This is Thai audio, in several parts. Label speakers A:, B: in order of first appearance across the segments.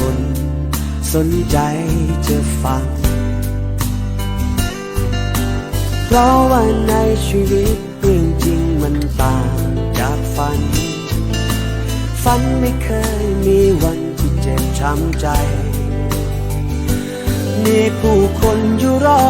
A: คนสนใจจะฟัง เพราะว่าในชีวิตเรื่องจริงมันต่างจากฝัน ฝันไม่เคยมีวันที่เจ็บช้ำใจ มีผู้คนอยู่รอ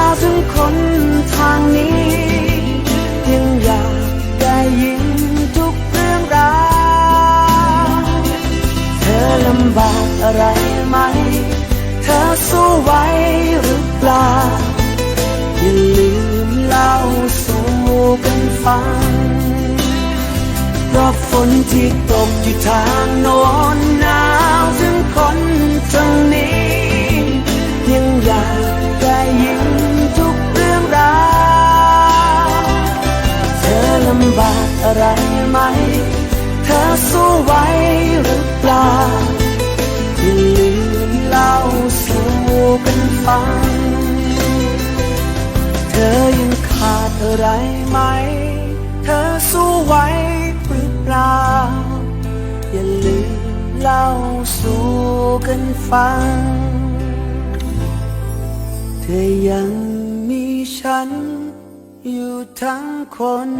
A: วถึงคนทา นี้ ยังอยากได้ยินทุกเรื่องราวเธอลำบากอะไรไหม เธอสู้ไหวหรือเปล่าอย่าลืมเล่าสู่กันฟังเพราะฝนที่ตกอยู่ทางโน้นหนาวถึงคนตรงนี้ ยังอยากำบากอะไรไหม เธอสู้ไหวหรือเปล่าอย่าลืมเล่าสู่กันฟัง เธอยังขาดอะไรไหม เธอสู้ไหวหรือเปล่า อย่าลืมเล่าสู่กันฟัง เธอยังมีฉัน อยู่ทั้งคน